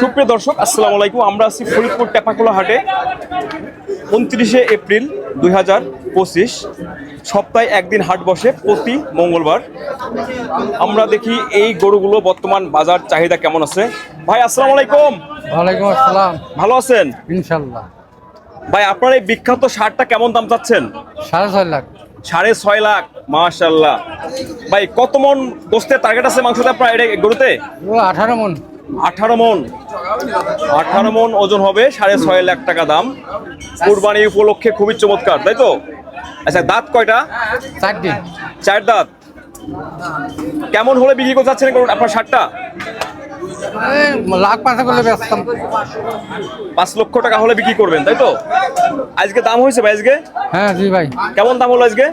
সুপ্রিয় দর্শক আসসালামু আলাইকুম। আমরা আছি ফরিদপুর টেপাকোলা হাটে উনত্রিশে এপ্রিল দুই হাজার পঁচিশ। সপ্তাহে একদিন হাট বসে প্রতি মঙ্গলবার। আমরা দেখি এই গরুগুলো বর্তমান বাজার চাহিদা কেমন আছে। ভাই আসসালামু আলাইকুম। ওয়ালাইকুম আসসালাম। ভালো আছেন? ইনশাল্লাহ ভাই আপনার এই বিখ্যাত সারটা কেমন দাম চাচ্ছেন? সাড়ে ছয় লাখ। সাড়ে ছয় লাখ মাশাল্লাহ ভাই কত মন গোস্তের টার্গেট আছে মাংসটা আপনার এটা গরুতে? আঠারো মন। আঠারো মন। আঠারো মন ওজন হবে সাড়ে ছয় লাখ টাকা দাম। কুরবানি উপলক্ষে খুবই চমৎকার তাই তো? আচ্ছা দাঁত কয়টা? চারটি। চার দাঁত। কেমন হলে বিক্রি করতে চাচ্ছেন করুন আপনার এই লাখ পাঁচা করলে ব্যস্তাম পাঁচ লক্ষ টাকা হলে বিক্রি করবেন তাই তো? আজকে দাম হয়েছে ভাই আজকে? হ্যাঁ জি ভাই। কেমন দাম হলো আজকে?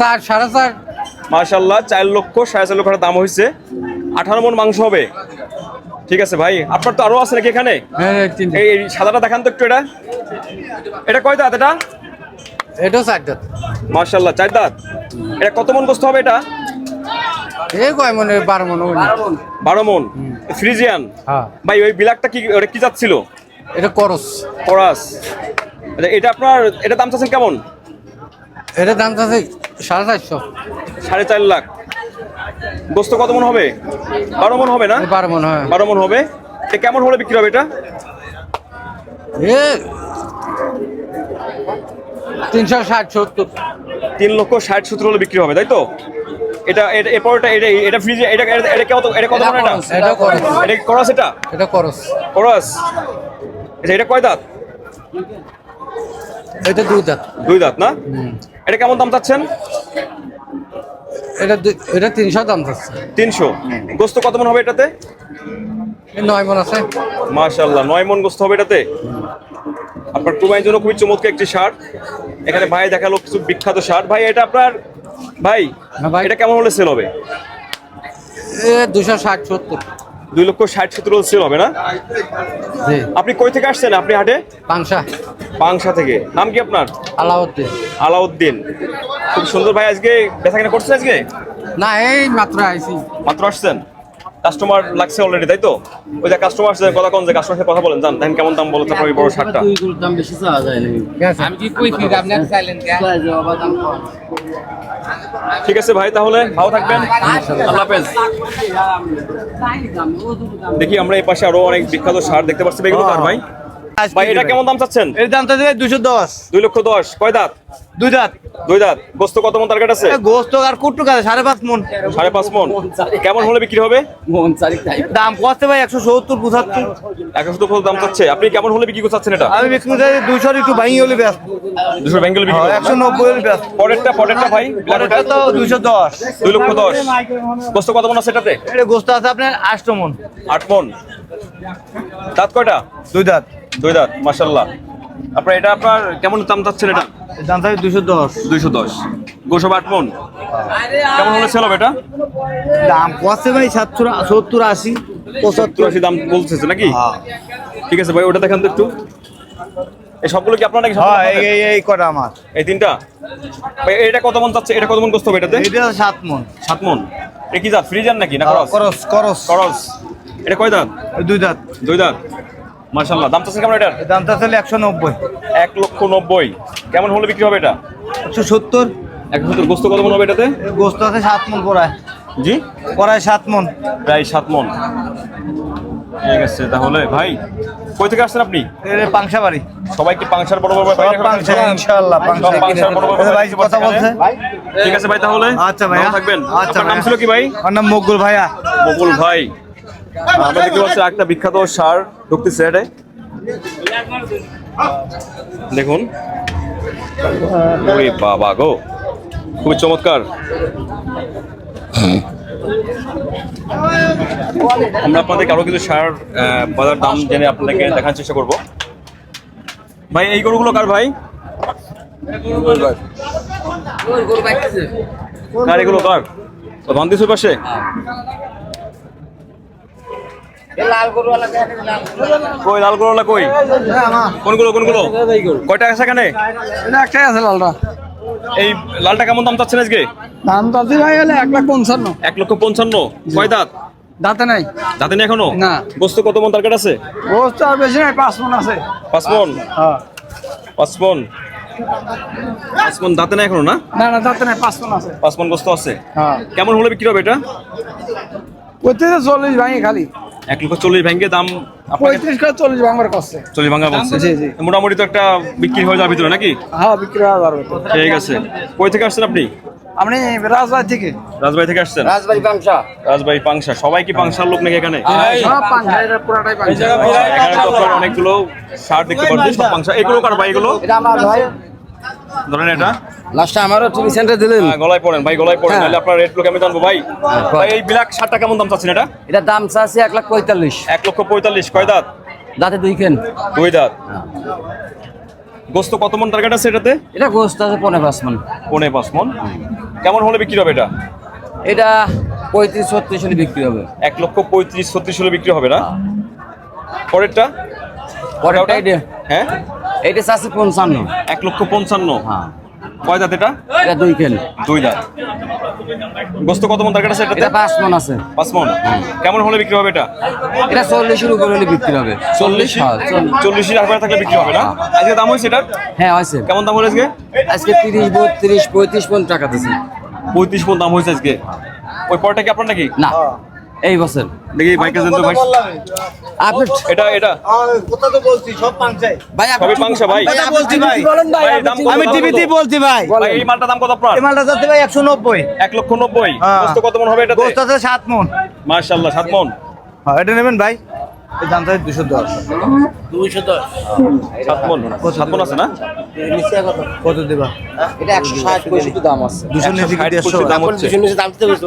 চার সাড়ে চার। মাশাল্লাহ চার লক্ষ সাড়ে চার লক্ষ টাকা দাম হয়েছে। আঠারো মন মাংস হবে। ঠিক আছে ভাই আপনার তো আরও আছে নাকি এখানে? হ্যাঁ এই তিনটে। এই সাদাটা দেখান তো একটু এটা। এটা কয় দাঁত এটা? এটাও চার দাঁত। মার্শাল্লাহ চার দাঁত। এটা কত মন বসতে হবে এটা? এই কয় মনে বারো মন বারো মন। ফ্রিজিয়ান? হ্যাঁ। ভাই ওই বিলাকটা কি ওটা কি যাচ্ছিল? এটা করস। আচ্ছা, এটা আপনার এটা দাম চাচ্ছেন কেমন? এটা দাম আছে সাড়ে চারশো। সাড়ে চার লাখ। গোস্ত কত মন হবে? বারো মন হবে না? বারো মন হয়। বারো মন হবে। এটা কেমন হলে বিক্রি হবে এটা? তিনশো ষাট সত্তর। তিন লক্ষ ষাট সত্তর হলে বিক্রি হবে তাই তো? এটা এটা এরপর এটা এটা এটা ফ্রিজে এটা এটা এটা কত এটা কত মন এটা? এটা করস এটা করস এটা? এটা করস। করস? আচ্ছা এটা কয় দাঁত? এটা দুই দাঁত। দুই দাঁত না। এটা কেমন দাম চাচ্ছেন? এটা এটা তিনশো দাম যাচ্ছে। তিনশো? গোস্ত কত মন হবে এটাতে? নয় মন আছে। মাশাল্লাহ নয় মন গোস্ত হবে এটাতে? আপনার কুরবানির জন্য খুবই চমৎকার একটি শার্ট এখানে ভাই দেখাল কিছু বিখ্যাত শার্ট ভাই এটা আপনার ভাই ভাই। এটা কেমন হলে সেল হবে? এ দুশো ষাট সত্তর। দুই লক্ষ ষাট সত্তর হলে সেল হবে না? আপনি কই থেকে আসছেন আপনি হাটে? পাংশা। পাংশা থেকে। নাম কি আপনার? আলাউদ্দিন। আলাউদ্দিন। খুব সুন্দর ভাই আজকে বেচা কেনা করছেন আজকে? না এই মাত্র আইছি। মাত্র আসছেন? কাস্টমার লাগছে অলরেডি তাই তো? ওই যে কাস্টমার আসছে কথা কোন যে কাস্টমার সাথে কথা বলেন জান দেখেন কেমন দাম বলো তারপর ওই বড় শার্টটা দাম বেশি চাওয়া যায় আছে আমি কি কই কি আপনি চাইলেন কে? দাম কম। ঠিক আছে ভাই তাহলে ভালো থাকবেন। আল্লাহ হাফেজ। দেখি আমরা এই পাশে আরও অনেক বিখ্যাত সার দেখতে পাচ্ছি। এগুলো কার ভাই? ভাই এটা কেমন দাম চাচ্ছেন? এর দুই লক্ষ দশ। কয় দাঁত? দুই দাঁত। দুই দাঁত। গোস্ত কত মন টার্গেট আছে? গোস্ত আর কুট্টু কাছে সাড়ে পাঁচ মন। সাড়ে পাঁচ মন। কেমন হলে বিক্রি হবে? মন চারিক তাই। দাম কত ভাই একশো সত্তর পঁচাত্তর। একশো সত্তর দাম চাচ্ছে। আপনি কেমন হলে বিক্রি করতে চাচ্ছেন এটা? আমি বিক্রি করতে দুশোর একটু ভাঙি হলে বিক্রি হলে পরেরটা পরেরটা ভাই তো দুই লক্ষ গোস্ত কত মন আছে এটাতে? এটা গোস্ত আছে আপনার আষ্ট মন। আট মন। দাঁত কয়টা? দুই দাঁত। দুই দাঁত মাসাল্লাহ আপনার এটা আপনার কেমন দাম চাচ্ছেন এটা? দাম থাকবে দুশো দশ। দুইশো দশ। গোসব আট মন। কেমন হলে সেল হবে এটা? দাম কত ভাই সাতশো সত্তর আশি পঁচাত্তর। চুরাশি দাম বলতেছে নাকি? হ্যাঁ। ঠিক আছে ভাই ওটা দেখান তো একটু। এই সবগুলো কি আপনার নাকি হ্যাঁ এই? এই- এই কটা আমার। এই তিনটা? ভাই এটা কত মন চাচ্ছে? এটা কত মন গোস্ত হবে এটাতে? এটা সাত মন। সাত মন। এটা কি জাত? ফ্রিজার নাকি না ক্রস? করস করস। ক্রস। এটা কয় দাঁত? দুই দাঁত। দুই দাঁত। মাশাল্লাহ দাম চাচ্ছেন কেমন এটার? এর দামটা তাহলে একশো নব্বই। এক লক্ষ নব্বই। কেমন হলে বিক্রি হবে এটা? একশো সত্তর। এক সত্তর গোস্ত কত মন হবে এটাতে? গোস্ত আছে সাত মন পড়ায় জি? পড়ায় সাত মন প্রায় সাত মন ঠিক আছে তাহলে ভাই কই থেকে আসছেন আপনি? পাংশা বাড়ি সবাই কি পাংশার বড় বড় ভাই পাংশা ইনশাআল্লাহ পাংশা পাংশার বড় বড় ভাই কথা বলছে? ঠিক আছে ভাই তাহলে আচ্ছা ভাইয়া। থাকবেন। আচ্ছা নাম ছিল কি ভাই? আমার নাম মকবুল ভাইয়া। বকুল ভাই। আমরা দেখতে পাচ্ছি একটা বিখ্যাত সার ঢুকতেছে এটা দেখুন। ওরে বাবা গো খুবই চমৎকার। আমরা আপনাদেরকে আরও কিছু সার বাজার দাম জেনে আপনাদেরকে দেখার চেষ্টা করব। ভাই এই গরুগুলো কার ভাই? কার এগুলো কার? বান্দিসুর পাশে? কই লাল গরুলা কই? কোনগুলো কোনগুলো? কয়টা আছে এখানে? একটাই আছে লালটা। এই লালটা কেমন দাম চাচ্ছেন আজকে? দাম চাচ্ছি ভাই হলে এক লাখ পঞ্চান্ন। এক লক্ষ পঞ্চান্ন। কয় দাঁত? দাঁতে নাই। দাঁতে নেই এখনও? না। গোস্ত কত মন টার্গেট আছে? গোস্ত আর বেশি নাই পাঁচ মন আছে। পাঁচ মন? হ্যাঁ। পাঁচ মন? পাঁচ মন দাঁতে নেই এখনও না? না না দাঁতে নাই পাঁচ মন আছে। পাঁচ মন গোস্ত আছে। হ্যাঁ। কেমন হলে বিক্রি হবে এটা? প্রত্যেকে চল্লিশ ভাঙি খালি। এক লক্ষ চল্লিশ ভেঙে দাম পঁয়ত্রিশ করে চল্লিশ ভাঙবার করছে। চল্লিশ ভাঙা বলছে জি, জি। মোটামুটি তো একটা বিক্রি হয়ে যাওয়ার ভিতরে নাকি? হ্যাঁ বিক্রি যাবে তো। ঠিক আছে। কই থেকে আসছেন আপনি? আপনি রাজবাড়ি থেকে। রাজবাড়ি থেকে আসছেন? রাজবাড়ি বাংশা রাজবাড়ি পাংশা। সবাই কি পাংশার লোক নাকি এখানে? পুরাটাই তো আপনার অনেকগুলো শার্ট দেখতে পাচ্ছি সব পাংশা। এগুলো কার ভাই এগুলো? এটা আমার ভাই। ধরেন এটা। লাস্টে আমারও টিভি সেন্টার দিলেন। হ্যাঁ, গলায় পড়েন ভাই গলায় পড়েন হ্যাঁ। নাহলে আপনার রেট লোক আমি জানব ভাই। ভাই এই ব্ল্যাক শার্টটা কেমন দাম চাচ্ছেন এটা? এটা দাম চাচ্ছি এক লাখ পঁয়তাল্লিশ। এক লক্ষ পঁয়তাল্লিশ কয় দাঁত? দাঁতে দুই কেন? দুই দাঁত। গোস্ত কত মন টার্গেট আছে এটাতে? এটা গোস্ত আছে পনেরো পাঁচ মন। পনে পাঁচ মন। কেমন হলে বিক্রি হবে এটা? এটা পঁয়ত্রিশ ছত্রিশ হলে বিক্রি হবে। এক লক্ষ পঁয়ত্রিশ ছত্রিশ হলে বিক্রি হবে না? পরেরটা? পরেরটা হ্যাঁ? এটা চাচ্ছি পঞ্চান্ন। এক লক্ষ পঞ্চান্ন। হ্যাঁ। কয় দাঁত এটা? এটা দুই কেন দুই দাঁত গোস্ত কত মন টার্গেট আছে এটাতে? এটা পাঁচ মন আছে। পাঁচ মন। কেমন হলে বিক্রি হবে এটা? এটা চল্লিশের উপর হলে বিক্রি হবে। চল্লিশ? হ্যাঁ, চল্লিশ। চল্লিশের আশপাশে থাকলে বিক্রি হবে না? আজকে দাম হয়েছে এটা হ্যাঁ হয়েছে। কেমন দাম হলো আজকে? আজকে তিরিশ বত্রিশ পঁয়ত্রিশ পর্যন্ত টাকা দিচ্ছি পঁয়ত্রিশ মন দাম হয়েছে আজকে। ওই পরটা কি আপনার নাকি? না। এই বছর দেখি বাইকে যেন তো ভাই আপনি এটা এটা। কথা তো বলছি সব পাংশাই ভাই আপনি পাংশা ভাই। কথা বলছি ভাই। ভাই, দাম কত, আমি টিভিতে বলছি ভাই। ভাই এই মালটা দাম কত আপনার এই মালটা যাচ্ছে ভাই একশো নব্বই। এক লক্ষ নব্বই। হ্যাঁ। কত মন হবে এটাতে? গোস্ত আছে সাত মন। মাশাআল্লাহ 7 মন। হ্যাঁ এটা নেবেন ভাই। এই দাম চাই দুশো। দশ। সাত মন সাত মন আছে না? কত দেবা? এটা একশো ষাট পঁয়ষট্টি দাম আছে। দুশো নিচে কি 160 দেড়শো পঁচিশ দাম হচ্ছে।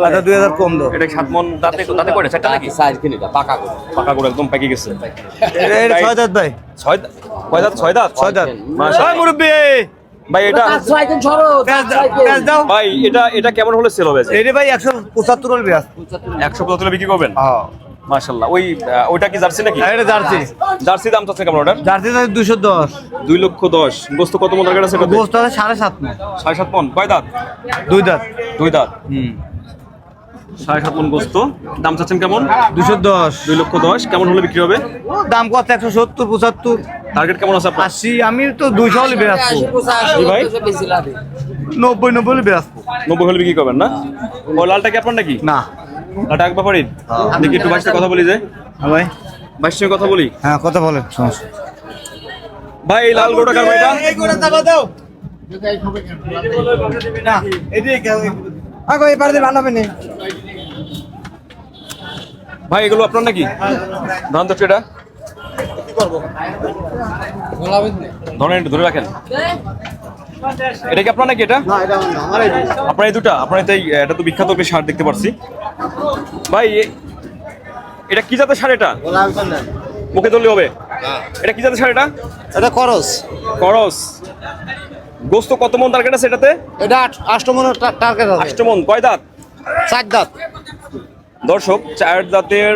আচ্ছা দুই হাজার কম দাও। এটা সাত দাঁতে দাঁতে করে চারটা নাকি? সাইজ কিনে এটা পাকা করে পাকা করে একদম পেকে গেছে। এটা এটা ছয় দাঁত ভাই। ছয় কয় দাঁত? ছয় দাঁত? ছয় দাঁত। ছয় মুরব্বী! ভাই এটা দাও ভাই এটা এটা কেমন হলে সেল হবে এটা ভাই একশো পঁচাত্তর হলে একশো পঁচাত্তর বিক্রি করবেন? হ্যাঁ মাশাল্লাহ ওই ওইটা কি জার্সি নাকি? আর এটা জার্সি। জার্সি দাম চাচ্ছে কেমন ওটার? জার্সি দাম দুশো দশ। দুই লক্ষ দশ। গোস্ত কত মন টার্গেট আছে এটাতে? গোস্ত আছে সাড়ে সাত মন। সাড়ে সাত মন। কয় দাঁত? দুই দাঁত। দুই দাঁত। হুম। সাড়ে সাত মন গোস্ত দাম চাচ্ছেন কেমন? দুশো দশ। দুই লক্ষ দশ। কেমন হলে বিক্রি হবে? দাম কত? একশো সত্তর পঁচাত্তর। টার্গেট কেমন আছে আশি আমি তো দুইশো হলে বেরাচ্ছি ভাই? নব্বই নব্বই হলে বেরাচ্ছি নব্বই হলে বিক্রি করবেন না? ও লালটা কি আপনার নাকি? না। এক ব্যাপারিন দেখি একটু বাইশটা কথা বলি যে? হ্যাঁ ভাই। বাইশের সঙ্গে কথা বলি? হ্যাঁ কথা বলেন সমস্যা ভাই এই লাল গোটা কার ভাইটা? না এদিকে আগো এই পারে বানাবে নি। ভাই এগুলো আপনার নাকি? ধান তো এটা ধরেন একটু ধরে রাখেন। এটা কি আপনার নাকি এটা? আপনার এই দুটা আপনার এটাই এটা তো বিখ্যাত একটা শার্ট দেখতে পাচ্ছি ভাই এটা কি জাতের শাড়ি এটা? মুখে ধরলে হবে। এটা কি জাতের শাড়ি এটা? এটা খরচ করস। গোস্ত কত মন টার্গেট আছে এটাতে? এটা আষ্টমনের টার্গেট আছে আষ্টমন কয় দাঁত? চার দাঁত। দর্শক চার দাঁতের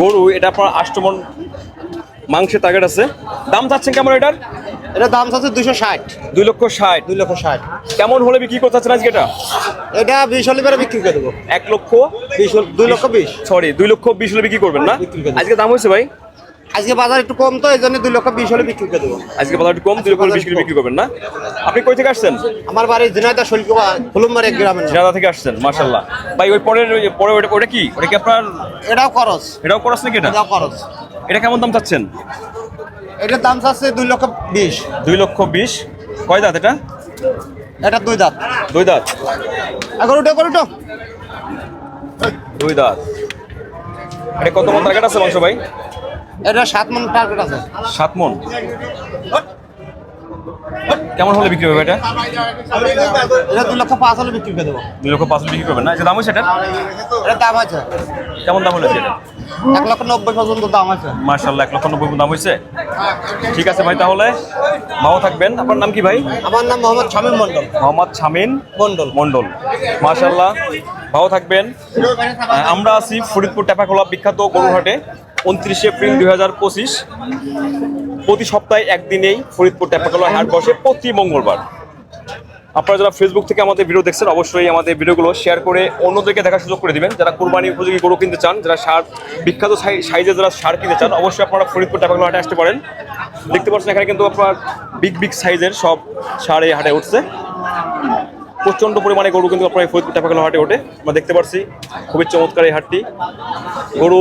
গরু এটা আপনার আষ্টমন মাংসের টার্গেট আছে। দাম চাচ্ছেন কেমন এটার? এটা দাম আছে দুশো ষাট। দুই লক্ষ ষাট। দুই লক্ষ ষাট। কেমন হলে বিক্রি করতে চাচ্ছেন আজকে এটা? এটা বিশ হলে বেড়ে বিক্রি করে দেবো। এক লক্ষ বিশ দুই লক্ষ বিশ। সরি দুই লক্ষ বিশ হলে বিক্রি করবেন না? করে আজকে দাম হয়েছে ভাই? আজকে বাজার একটু কম তো এই জন্য দুই লক্ষ বিশ হলে বিক্রি করে দেবো। আজকে বাজার একটু কম দুই লক্ষ বিশ বিক্রি করবেন না? আপনি কই থেকে আসছেন? আমার বাড়ি ঝিনাইদা শৈলকুবা হলুমবার এক গ্রামের নাম। ঝিনাদা থেকে আসছেন মার্শাল্লাহ ভাই ওই পরের ওই পরে ওটা ওটা কি? ওটা কি আপনার এটাও খরচ। এটাও করাস নাকি এটা? এটাও খরচ। এটা কেমন দাম চাচ্ছেন? এটার দাম চাচ্ছে দুই লক্ষ বিশ। দুই লক্ষ বিশ। কয় দাঁত এটা? এটা দুই দাঁত। দুই দাঁত। এখন উঠে করে উঠো। দুই দাঁত। এটা কত মন টার্গেট আছে মাংস ভাই? এটা সাত মন টার্গেট আছে। সাত মন। কেমন হলে বিক্রি হবে এটা? এটা দুই লক্ষ পাঁচ হলে বিক্রি করে দেবো। দুই লক্ষ পাঁচ হলে বিক্রি করবেন না? আচ্ছা দাম হয়েছে এটা এটার দাম আছে কেমন দাম হলেছে এটা? এক লক্ষ নব্বই পর্যন্ত দাম আছে মার্শাল্লাহ এক লক্ষ নব্বই দাম হয়েছে? ঠিক আছে ভাই তাহলে ভালো থাকবেন। আপনার নাম কি ভাই? আমার নাম মোহাম্মদ শামীম মন্ডল মোহাম্মদ শামিন মন্ডল মন্ডল মার্শাল্লাহ ভালো থাকবেন। আমরা আছি ফরিদপুর টেপাখোলা বিখ্যাত গরুহাটে উনত্রিশে এপ্রিল দুই হাজার পঁচিশ। প্রতি সপ্তাহে একদিনেই ফরিদপুর টেপাখোলা হাট বসে প্রতি মঙ্গলবার। আপনারা যারা ফেসবুক থেকে আমাদের ভিডিও দেখছেন, অবশ্যই আমাদের ভিডিওগুলো শেয়ার করে অন্যদেরকে দেখার সুযোগ করে দিবেন। যারা কোরবানি উপযোগী গরু কিনতে চান, যারা সার, বিখ্যাত সাইজে যারা সার কিনতে চান, অবশ্যই আপনারা ফরিদপুর টাকাগুলো হাটে আসতে পারেন। দেখতে পাচ্ছেন এখানে কিন্তু আপনার বিগ বিগ সাইজের সব সার এই হাটে উঠছে। প্রচণ্ড পরিমাণে গরু কিন্তু আপনার ফরিদপুর টাকাগুলো হাটে ওঠে। আমরা দেখতে পাচ্ছি খুবই চমৎকার এই হাটটি। গরু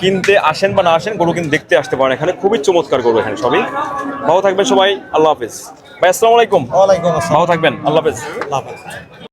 কিনতে আসেন বা না আসেন গরু কিন্তু দেখতে আসতে পারেন এখানে। খুবই চমৎকার গরু এখানে সবই। ভালো থাকবেন সবাই আল্লাহ হাফিজ। ভাই আসসালামু আলাইকুম। ভালো থাকবেন আল্লাহ হাফিজ। আল্লাহ হাফেজ।